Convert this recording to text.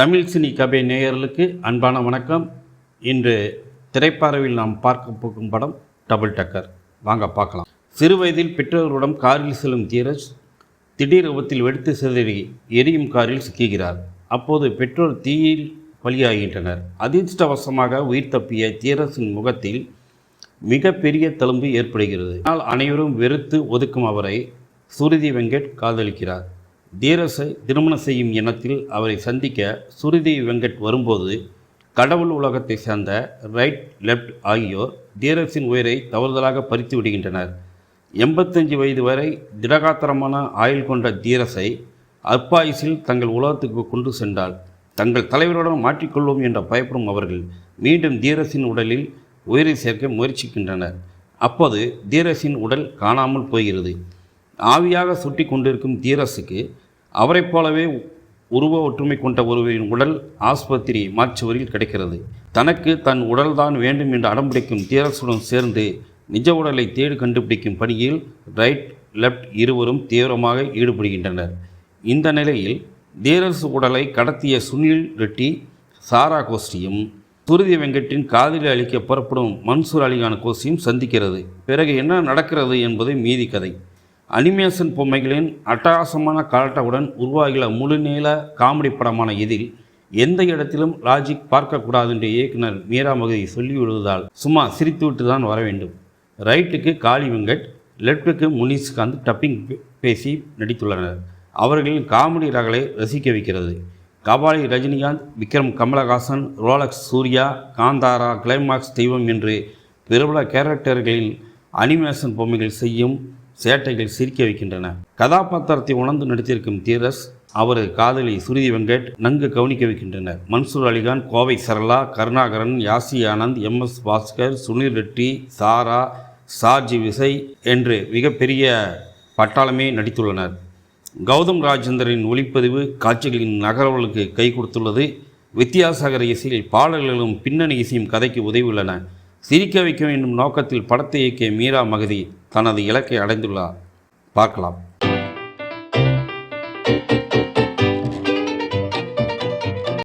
Tamil cine cafe நேயர்களுக்கு அன்பான வணக்கம். இன்று திரைப்பார்வையில் நாம் பார்க்க போகும் படம் டபுள் டக்கர். வாங்க பார்க்கலாம். சிறுவயதில் பெற்றோர்களுடன் காரில் செல்லும் தீரஜ் திடீர் விபத்தில் வெடித்து சிதறி எரியும் காரில் சிக்குகிறார். அப்போது பெற்றோர் தீயில் பலியாகின்றனர். அதிர்ஷ்டவசமாக உயிர் தப்பிய தீரஜின் முகத்தில் மிகப்பெரிய தழும்பு ஏற்படுகிறது. ஆனால் அனைவரும் வெறுத்து ஒதுக்கும் அவரை சுருதி வெங்கட் காதலிக்கிறார். தீரஸை திருமணம் செய்யும் எண்ணத்தில் அவரை சந்திக்க சுருதி வெங்கட் வரும்போது கடவுள் உலகத்தை சேர்ந்த ரைட் லெஃப்ட் ஆகியோர் தீரஸின் உயிரை தவறுதலாக பறித்து விடுகின்றனர். எண்பத்தஞ்சு வயது வரை திடகாத்திரமான ஆயுள் கொண்ட தீரஸை அற்பாயுசில் தங்கள் உலகத்துக்கு கொண்டு சென்றால் தங்கள் தலைவருடன் மாற்றிக்கொள்வோம் என்ற பயப்படும் அவர்கள் மீண்டும் தீரஸின் உடலில் உயிரை சேர்க்க முயற்சிக்கின்றனர். அப்போது தீரஸின் உடல் காணாமல் போகிறது. ஆவியாக சுட்டி கொண்டிருக்கும் தீரஸுக்கு அவரைப் போலவே உருவ ஒற்றுமை கொண்ட ஒருவரின் உடல் ஆஸ்பத்திரி மாற்றுவரில் கிடைக்கிறது. தனக்கு தன் உடல்தான் வேண்டும் என்று அடம்பிடிக்கும் தீரஸுடன் சேர்ந்து நிஜ உடலை தேடி கண்டுபிடிக்கும் பணியில் ரைட் லெஃப்ட் இருவரும் தீவிரமாக ஈடுபடுகின்றனர். இந்த நிலையில் தீரஸ் உடலை கடத்திய சுனில் ரெட்டி சாரா கோஷ்டியும் துருதி வெங்கட்டின் காதில் அளிக்க புறப்படும் மன்சூர் அலிகான கோஷ்டியும் சந்திக்கிறது. பிறகு என்ன நடக்கிறது என்பது மீதி கதை. அனிமேஷன் பொம்மைகளின் அட்டகாசமான கலட்டவுடன் உருவாகியுள்ள முழுநீள காமெடி படமான இதில் எந்த இடத்திலும் லாஜிக் பார்க்கக்கூடாது என்று இயக்குனர் மீரா மகதி சொல்லிவிடுவதால் சும்மா சிரித்துவிட்டு தான் வர வேண்டும். ரைட்டுக்கு காளி வெங்கட் லெஃப்ட்டுக்கு முனிஸ்காந்த் டப்பிங் பேசி நடித்துள்ளனர். அவர்களின் காமெடி ரகளை ரசிக்க வைக்கிறது. கபாலி ரஜினிகாந்த் விக்ரம் கமலஹாசன் ரோலக்ஸ் சூர்யா காந்தாரா கிளைமாக்ஸ் தெய்வம் என்று பிரபல கேரக்டர்களில் அனிமேஷன் பொம்மைகள் செய்யும் சேட்டைகள் சிரிக்க வைக்கின்றன. கதாபாத்திரத்தை உணர்ந்து நடித்திருக்கும் தீரஸ் அவரது காதலி சுருதி வெங்கட் நன்கு கவனிக்க வைக்கின்றனர். மன்சூர் அலிகான் கோவை சரளா கருணாகரன் யாசி ஆனந்த் எம். எஸ். பாஸ்கர் சுனில் ரெட்டி சாரா சார்ஜி விசை என்று மிகப்பெரிய பட்டாளமே நடித்துள்ளனர். கௌதம் ராஜேந்திரனின் ஒளிப்பதிவு காட்சிகளின் நகர்வுகளுக்கு கை கொடுத்துள்ளது. வித்தியாசகர இசையில் பாடல்களும் பின்னணி இசையும் கதைக்கு உதவியுள்ளன. சிரிக்க வைக்க வேண்டும் நோக்கத்தில் படத்தை இயக்கிய மீரா மகதி தனது இலக்கை அடைந்துள்ளார். பார்க்கலாம்.